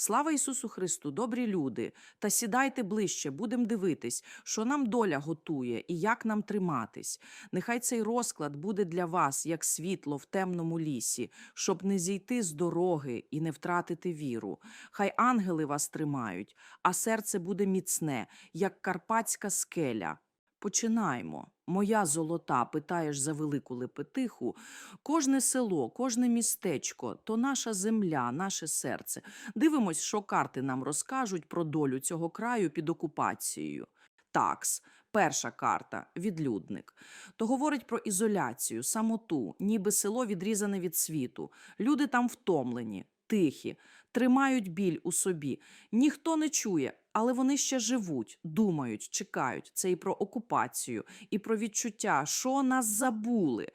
Слава Ісусу Христу, добрі люди, та сідайте ближче, будемо дивитись, що нам доля готує і як нам триматись. Нехай цей розклад буде для вас як світло в темному лісі, щоб не зійти з дороги і не втратити віру. Хай ангели вас тримають, а серце буде міцне, як карпатська скеля. Починаємо. Моя золота, питаєш за велику лепетиху. Кожне село, кожне містечко то наша земля, наше серце. Дивимось, що карти нам розкажуть про долю цього краю під окупацією. Такс. Перша карта відлюдник. То говорить про ізоляцію, самоту, ніби село відрізане від світу. Люди там втомлені, тихі, тримають біль у собі. Ніхто не чує, але вони ще живуть, думають, чекають. Це і про окупацію, і про відчуття, що нас забули.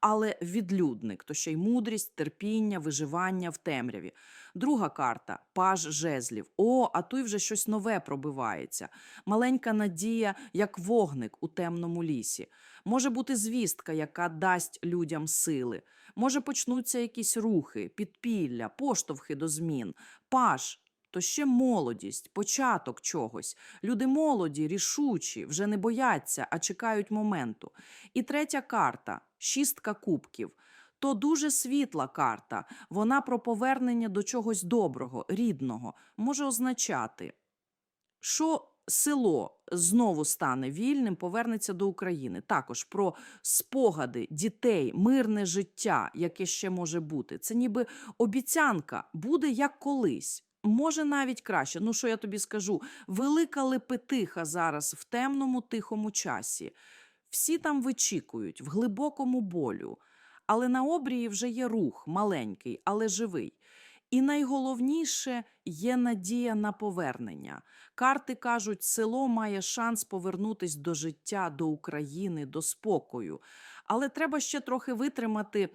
Але відлюдник то ще й мудрість, терпіння, виживання в темряві. Друга карта паж жезлів. О, а тут вже щось нове пробивається. Маленька надія, як вогник у темному лісі. Може бути звістка, яка дасть людям сили. Може почнуться якісь рухи, підпілля, поштовхи до змін. Паж то ще молодість, початок чогось. Люди молоді, рішучі, вже не бояться, а чекають моменту. І третя карта шістка кубків. То дуже світла карта. Вона про повернення до чогось доброго, рідного, може означати, що село знову стане вільним, повернеться до України. Також про спогади дітей, мирне життя, яке ще може бути. Це ніби обіцянка буде як колись. Може, навіть краще. Ну, що я тобі скажу? Велика лепетиха зараз в темному тихому часі. Всі там вичікують, в глибокому болю. Але на обрії вже є рух, маленький, але живий. І найголовніше є надія на повернення. Карти кажуть, село має шанс повернутись до життя, до України, до спокою. Але треба ще трохи витримати.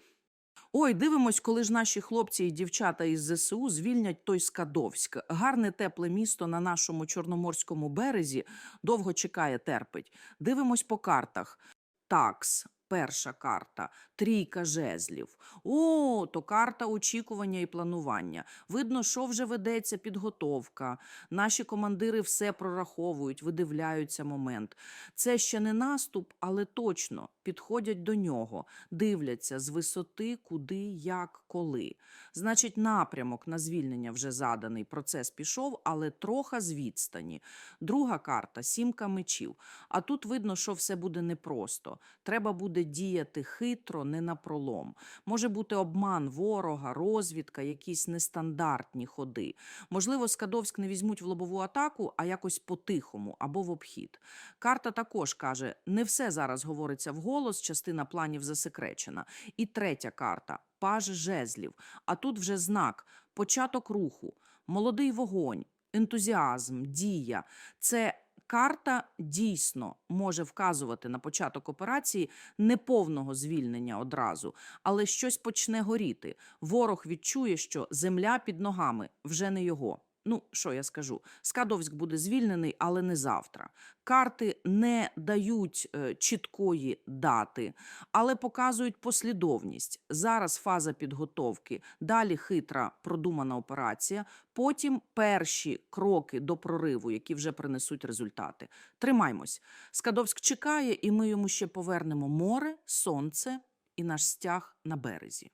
Ой, дивимось, коли ж наші хлопці і дівчата із ЗСУ звільнять той Скадовськ. Гарне тепле місто на нашому чорноморському березі довго чекає, терпить. Дивимось по картах. Такс, перша карта, трійка жезлів. О, то карта очікування і планування. Видно, що вже ведеться підготовка. Наші командири все прораховують, видивляються момент. Це ще не наступ, але точно підходять до нього, дивляться з висоти, куди, як, коли. Значить, напрямок на звільнення вже заданий, процес пішов, але трохи з відстані. Друга карта сімка мечів. А тут видно, що все буде непросто. Треба буде діяти хитро, не напролом. Може бути обман ворога, розвідка, якісь нестандартні ходи. Можливо, Скадовськ не візьмуть в лобову атаку, а якось по-тихому або в обхід. Карта також каже: не все зараз говориться вголос, частина планів засекречена. І третя карта паж жезлів. А тут вже знак, початок руху, молодий вогонь, ентузіазм, дія. Це карта дійсно може вказувати на початок операції неповного звільнення одразу, але щось почне горіти. Ворог відчує, що земля під ногами вже не його. Ну, що я скажу? Скадовськ буде звільнений, але не завтра. Карти не дають е, чіткої дати, але показують послідовність. Зараз фаза підготовки, далі хитра продумана операція, потім перші кроки до прориву, які вже принесуть результати. Тримаймось. Скадовськ чекає, і ми йому ще повернемо море, сонце і наш стяг на березі.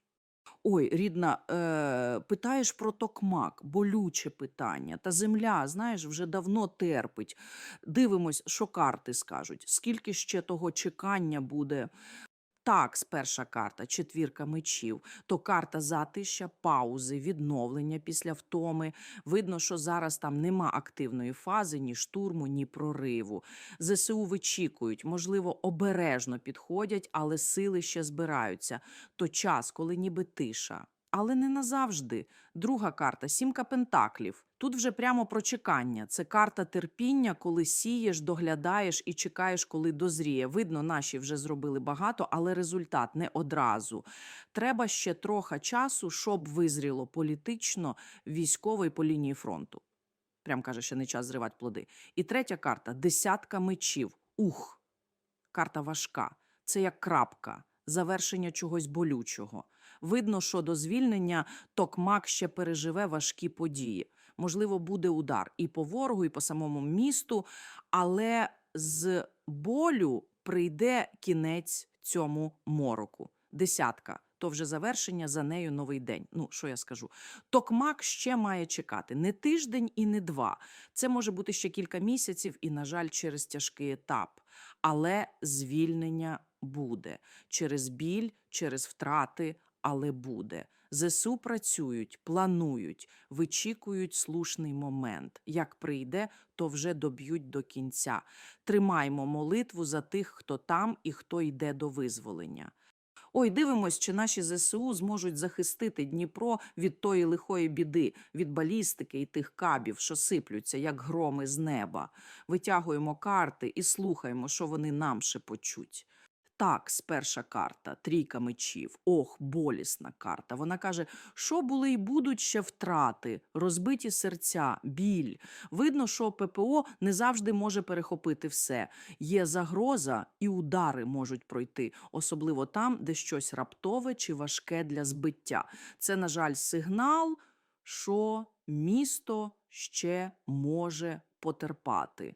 Ой, рідна, е, питаєш про токмак, болюче питання. Та земля, знаєш, вже давно терпить. Дивимось, що карти скажуть. Скільки ще того чекання буде? Так, перша карта, четвірка мечів, то карта затища, паузи, відновлення після втоми. Видно, що зараз там нема активної фази, ні штурму, ні прориву. ЗСУ вичікують, можливо, обережно підходять, але сили ще збираються. То час, коли ніби тиша. Але не назавжди. Друга карта сімка пентаклів. Тут вже прямо про чекання. Це карта терпіння, коли сієш, доглядаєш і чекаєш, коли дозріє. Видно, наші вже зробили багато, але результат не одразу. Треба ще трохи часу, щоб визріло політично, військово і по лінії фронту. Прям каже, ще не час зривати плоди. І третя карта десятка мечів. Ух, карта важка. Це як крапка. Завершення чогось болючого. Видно, що до звільнення Токмак ще переживе важкі події. Можливо, буде удар і по ворогу, і по самому місту, але з болю прийде кінець цьому мороку. Десятка. То вже завершення за нею новий день. Ну, що я скажу? Токмак ще має чекати не тиждень і не два. Це може бути ще кілька місяців, і, на жаль, через тяжкий етап. Але звільнення буде через біль, через втрати, але буде. ЗСУ працюють, планують, вичікують слушний момент. Як прийде, то вже доб'ють до кінця. Тримаймо молитву за тих, хто там і хто йде до визволення. Ой, дивимось, чи наші ЗСУ зможуть захистити Дніпро від тої лихої біди, від балістики і тих кабів, що сиплються, як громи з неба. Витягуємо карти і слухаємо, що вони нам шепочуть. Так, перша карта, трійка мечів. Ох, болісна карта. Вона каже, що були й будуть ще втрати, розбиті серця, біль. Видно, що ППО не завжди може перехопити все. Є загроза, і удари можуть пройти, особливо там, де щось раптове чи важке для збиття. Це, на жаль, сигнал, що місто ще може потерпати.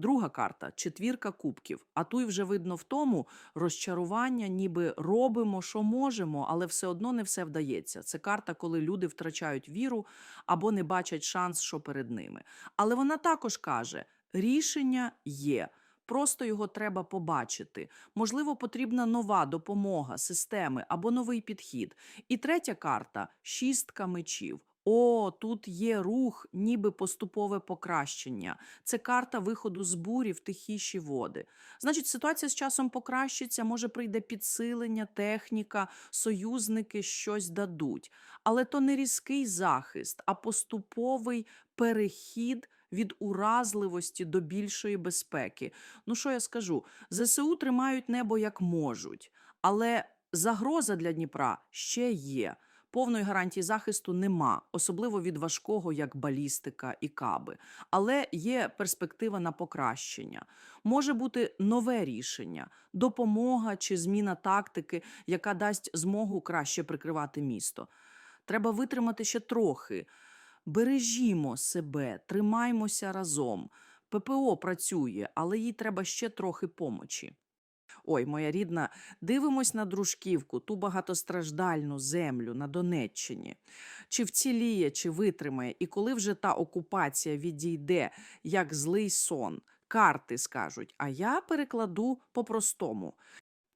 Друга карта четвірка кубків. А тут вже видно в тому розчарування, ніби робимо, що можемо, але все одно не все вдається. Це карта, коли люди втрачають віру або не бачать шанс, що перед ними. Але вона також каже: рішення є. Просто його треба побачити. Можливо, потрібна нова допомога, системи або новий підхід. І третя карта шістка мечів. О, тут є рух, ніби поступове покращення. Це карта виходу з бурі в тихіші води. Значить, ситуація з часом покращиться, може прийде підсилення, техніка, союзники щось дадуть. Але то не різкий захист, а поступовий перехід від уразливості до більшої безпеки. Ну що я скажу? ЗСУ тримають небо як можуть, але загроза для Дніпра ще є. Повної гарантії захисту нема, особливо від важкого, як балістика і каби. Але є перспектива на покращення. Може бути нове рішення, допомога чи зміна тактики, яка дасть змогу краще прикривати місто. Треба витримати ще трохи. Бережімо себе, тримаймося разом. ППО працює, але їй треба ще трохи помочі. Ой, моя рідна, дивимось на дружківку, ту багатостраждальну землю на Донеччині. Чи вціліє, чи витримає, і коли вже та окупація відійде, як злий сон, карти скажуть, а я перекладу по-простому.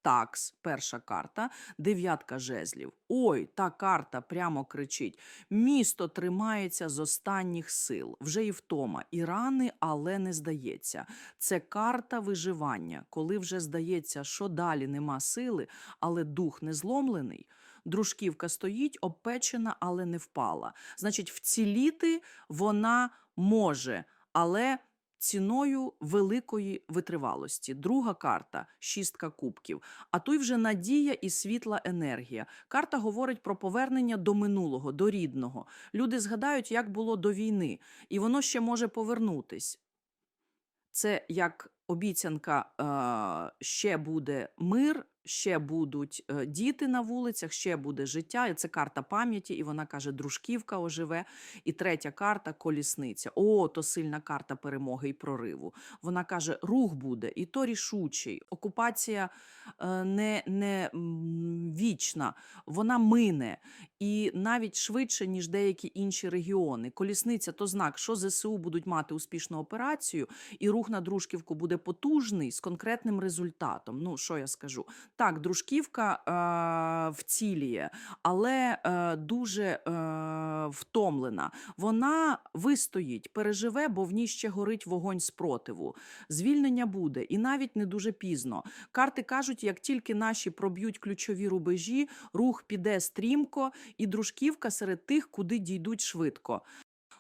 Такс, перша карта, дев'ятка жезлів. Ой, та карта прямо кричить: місто тримається з останніх сил, вже і втома, і рани, але не здається. Це карта виживання, коли вже здається, що далі нема сили, але дух не зломлений. Дружківка стоїть, обпечена, але не впала. Значить, вціліти вона може, але ціною великої витривалості. Друга карта шістка кубків. А той вже надія і світла енергія. Карта говорить про повернення до минулого, до рідного. Люди згадають, як було до війни, і воно ще може повернутись. Це як обіцянка, е, ще буде мир, ще будуть е, діти на вулицях, ще буде життя. І це карта пам'яті, і вона каже, дружківка оживе. І третя карта колісниця. О, то сильна карта перемоги і прориву. Вона каже, рух буде, і то рішучий. Окупація е, не, не вічна, вона мине. І навіть швидше, ніж деякі інші регіони. Колісниця то знак, що ЗСУ будуть мати успішну операцію, і рух на дружківку буде потужний з конкретним результатом. Ну, що я скажу? Так, дружківка е, вціліє, але е, дуже е, втомлена. Вона вистоїть, переживе, бо в ній ще горить вогонь спротиву. Звільнення буде, і навіть не дуже пізно. Карти кажуть, як тільки наші проб'ють ключові рубежі, рух піде стрімко, і дружківка серед тих, куди дійдуть швидко.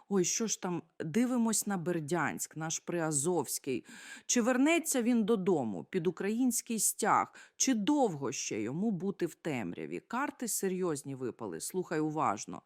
Ой, що ж там, дивимось на Бердянськ, наш Приазовський. Чи вернеться він додому під український стяг, чи довго ще йому бути в темряві? Карти серйозні випали, слухай уважно.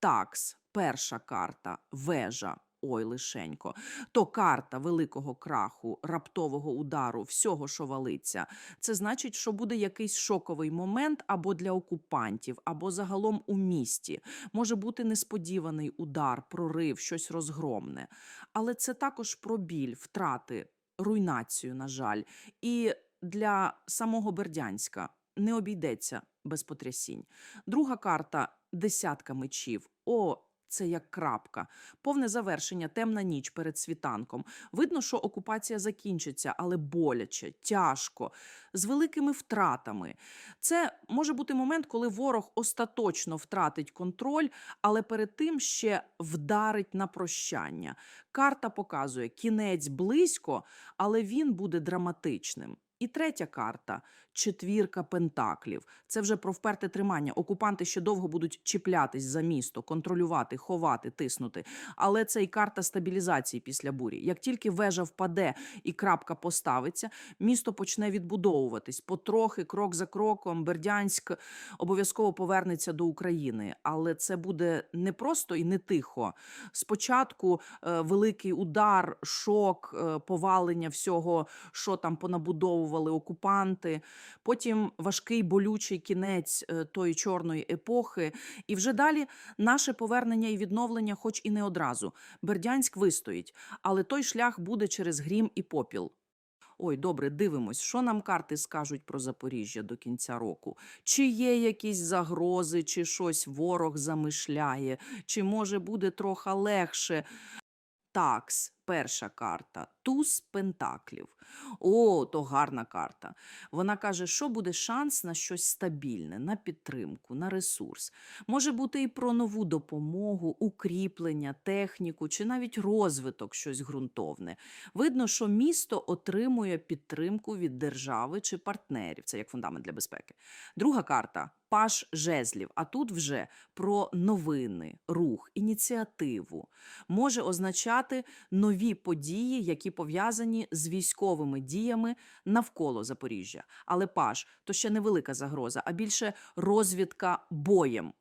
Такс, перша карта, вежа. Ой лишенько, то карта великого краху, раптового удару, всього, що валиться. Це значить, що буде якийсь шоковий момент або для окупантів, або загалом у місті. Може бути несподіваний удар, прорив, щось розгромне. Але це також про біль, втрати, руйнацію, на жаль. І для самого Бердянська не обійдеться без потрясінь. Друга карта десятка мечів. О, це як крапка. Повне завершення, темна ніч перед світанком. Видно, що окупація закінчиться, але боляче, тяжко, з великими втратами. Це може бути момент, коли ворог остаточно втратить контроль, але перед тим ще вдарить на прощання. Карта показує кінець близько, але він буде драматичним. І третя карта четвірка пентаклів. Це вже про вперте тримання. Окупанти ще довго будуть чіплятись за місто, контролювати, ховати, тиснути. Але це і карта стабілізації після бурі. Як тільки вежа впаде і крапка поставиться, місто почне відбудовуватись потрохи, крок за кроком. Бердянськ обов'язково повернеться до України, але це буде не просто і не тихо. Спочатку е, великий удар, шок, е, повалення всього, що там понабудовували окупанти. Потім важкий болючий кінець е, тої чорної епохи. І вже далі наше повернення і відновлення, хоч і не одразу. Бердянськ вистоїть, але той шлях буде через грім і попіл. Ой, добре, дивимось, що нам карти скажуть про Запоріжжя до кінця року. Чи є якісь загрози, чи щось ворог замишляє, чи може буде трохи легше. Такс, перша карта, туз пентаклів. О, то гарна карта. Вона каже, що буде шанс на щось стабільне, на підтримку, на ресурс. Може бути і про нову допомогу, укріплення, техніку чи навіть розвиток, щось ґрунтовне. Видно, що місто отримує підтримку від держави чи партнерів. Це як фундамент для безпеки. Друга карта паш жезлів. А тут вже про новини, рух, ініціативу. Може означати нові події, які пов'язані з військовими діями навколо Запоріжжя. Але паш то ще невелика загроза, а більше розвідка боєм,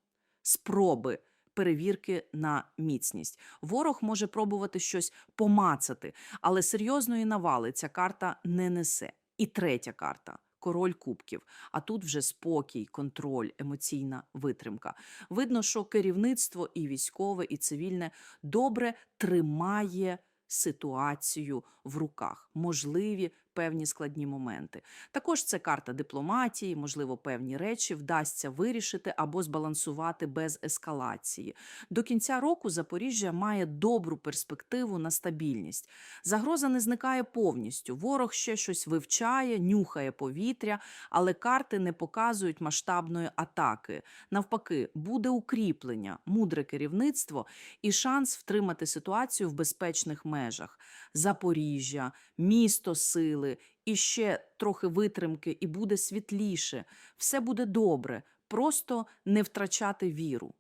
спроби. Перевірки на міцність. Ворог може пробувати щось помацати, але серйозної навали ця карта не несе. І третя карта король кубків. А тут вже спокій, контроль, емоційна витримка. Видно, що керівництво і військове, і цивільне добре тримає ситуацію в руках, можливі певні складні моменти. Також це карта дипломатії, можливо, певні речі вдасться вирішити або збалансувати без ескалації. До кінця року Запоріжжя має добру перспективу на стабільність. Загроза не зникає повністю. Ворог ще щось вивчає, нюхає повітря, але карти не показують масштабної атаки. Навпаки, буде укріплення, мудре керівництво і шанс втримати ситуацію в безпечних межах. Запоріжжя, місто сили, і ще трохи витримки, і буде світліше. Все буде добре, просто не втрачати віру.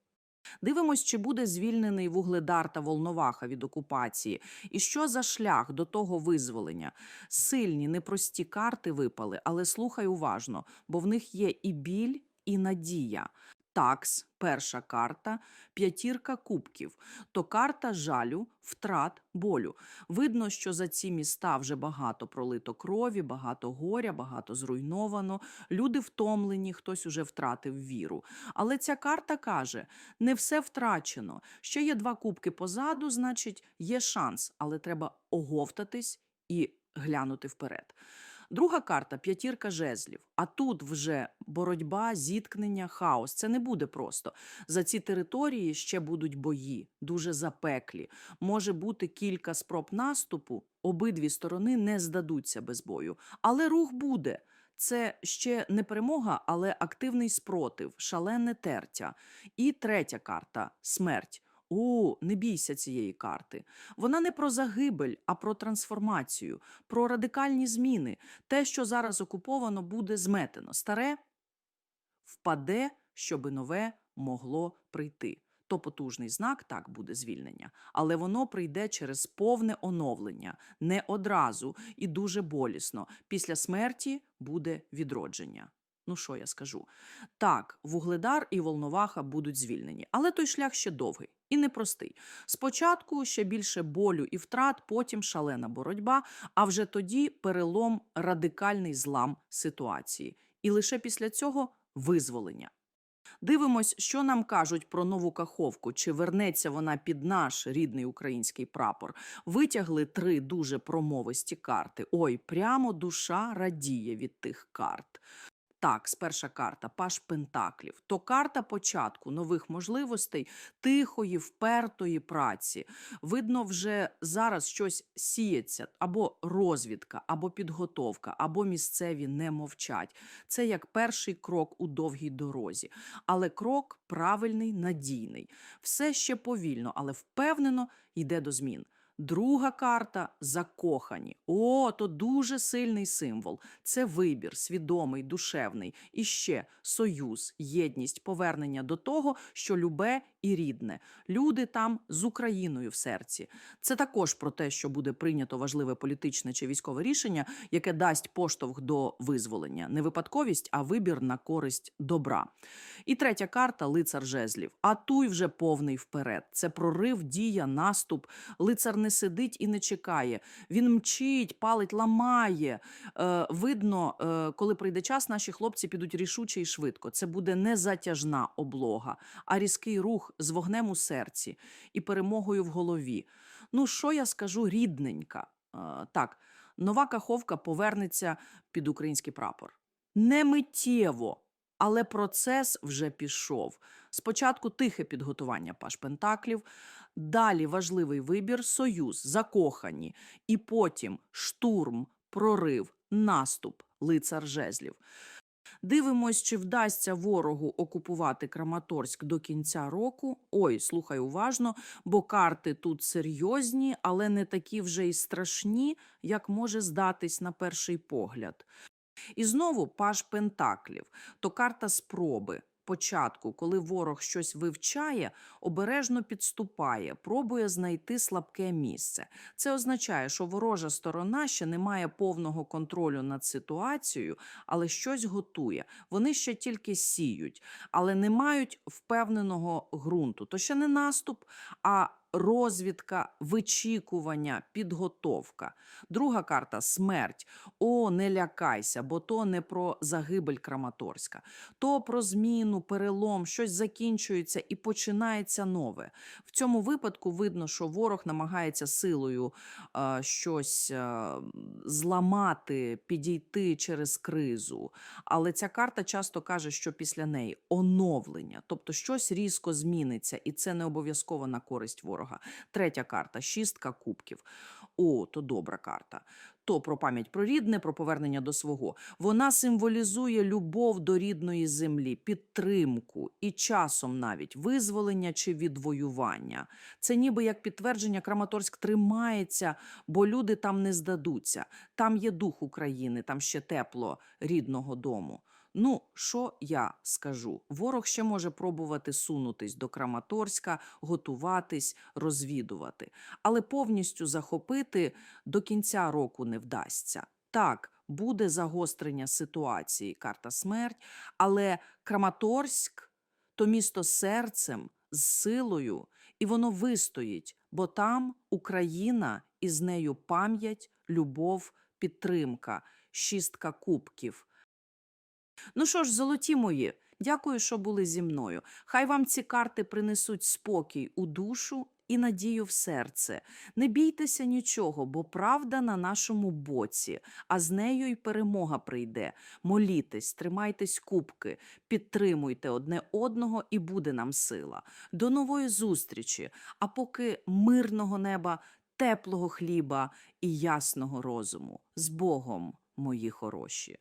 Дивимось, чи буде звільнений Вугледар та Волноваха від окупації, і що за шлях до того визволення. Сильні, непрості карти випали, але слухай уважно, бо в них є і біль, і надія. Такс, перша карта, п'ятірка кубків, то карта жалю, втрат, болю. Видно, що за ці міста вже багато пролито крові, багато горя, багато зруйновано. Люди втомлені, хтось уже втратив віру. Але ця карта каже: не все втрачено. Ще є два кубки позаду, значить, є шанс, але треба оговтатись і глянути вперед. Друга карта п'ятірка жезлів. А тут вже боротьба, зіткнення, хаос. Це не буде просто. За ці території ще будуть бої, дуже запеклі. Може бути кілька спроб наступу. Обидві сторони не здадуться без бою. Але рух буде. Це ще не перемога, але активний спротив, шалене тертя. І третя карта смерть. О, не бійся цієї карти. Вона не про загибель, а про трансформацію, про радикальні зміни. Те, що зараз окуповано, буде зметено. Старе впаде, щоби нове могло прийти. То потужний знак, так буде звільнення, але воно прийде через повне оновлення, не одразу і дуже болісно. Після смерті буде відродження. Ну що я скажу? Так, Вугледар і Волноваха будуть звільнені, але той шлях ще довгий. І непростий. Спочатку ще більше болю і втрат, потім шалена боротьба, а вже тоді перелом радикальний злам ситуації. І лише після цього визволення. Дивимось, що нам кажуть про нову каховку. Чи вернеться вона під наш рідний український прапор? Витягли три дуже промовисті карти. Ой, прямо душа радіє від тих карт. Так, сперша карта Паш Пентаклів. То карта початку нових можливостей, тихої, впертої праці. Видно, вже зараз щось сіється, або розвідка, або підготовка, або місцеві не мовчать. Це як перший крок у довгій дорозі. Але крок правильний, надійний. Все ще повільно, але впевнено йде до змін. Друга карта закохані. О, то дуже сильний символ. Це вибір, свідомий, душевний. І ще союз, єдність, повернення до того, що любе і рідне. Люди там з Україною в серці. Це також про те, що буде прийнято важливе політичне чи військове рішення, яке дасть поштовх до визволення. Не випадковість, а вибір на користь добра. І третя карта лицар жезлів. А туй вже повний вперед. Це прорив, дія, наступ. Лицар не сидить і не чекає. Він мчить, палить, ламає. Е, видно, е, коли прийде час, наші хлопці підуть рішуче і швидко. Це буде не затяжна облога, а різкий рух з вогнем у серці і перемогою в голові. Ну, що я скажу, рідненька. Е, так, нова каховка повернеться під український прапор. Не миттєво. Але процес вже пішов. Спочатку тихе підготування паш Пентаклів, далі важливий вибір, союз, закохані, і потім штурм, прорив, наступ, лицар жезлів. Дивимось, чи вдасться ворогу окупувати Краматорськ до кінця року. Ой, слухай уважно, бо карти тут серйозні, але не такі вже й страшні, як може здатись на перший погляд. І знову паш Пентаклів то карта спроби. Початку, коли ворог щось вивчає, обережно підступає, пробує знайти слабке місце. Це означає, що ворожа сторона ще не має повного контролю над ситуацією, але щось готує. Вони ще тільки сіють, але не мають впевненого ґрунту. То ще не наступ, а розвідка, вичікування, підготовка. Друга карта смерть. О, не лякайся, бо то не про загибель Краматорська, то про зміну, перелом, щось закінчується і починається нове. В цьому випадку видно, що ворог намагається силою е, щось е, зламати, підійти через кризу. Але ця карта часто каже, що після неї оновлення, тобто щось різко зміниться, і це не обов'язково на користь ворога. Третя карта шістка кубків. О, то добра карта. То про пам'ять про рідне, про повернення до свого. Вона символізує любов до рідної землі, підтримку і часом навіть визволення чи відвоювання. Це ніби як підтвердження, Краматорськ тримається, бо люди там не здадуться. Там є дух України, там ще тепло рідного дому. Ну, що я скажу? Ворог ще може пробувати сунутись до Краматорська, готуватись, розвідувати, але повністю захопити до кінця року не вдасться. Так, буде загострення ситуації, карта смерть, але Краматорськ то місто серцем, з силою, і воно вистоїть, бо там Україна і з нею пам'ять, любов, підтримка, шістка кубків. Ну що ж, золоті мої, дякую, що були зі мною. Хай вам ці карти принесуть спокій у душу і надію в серце. Не бійтеся нічого, бо правда на нашому боці, а з нею й перемога прийде. Молітесь, тримайтесь кубки, підтримуйте одне одного, і буде нам сила. До нової зустрічі, а поки мирного неба, теплого хліба і ясного розуму. З Богом, мої хороші.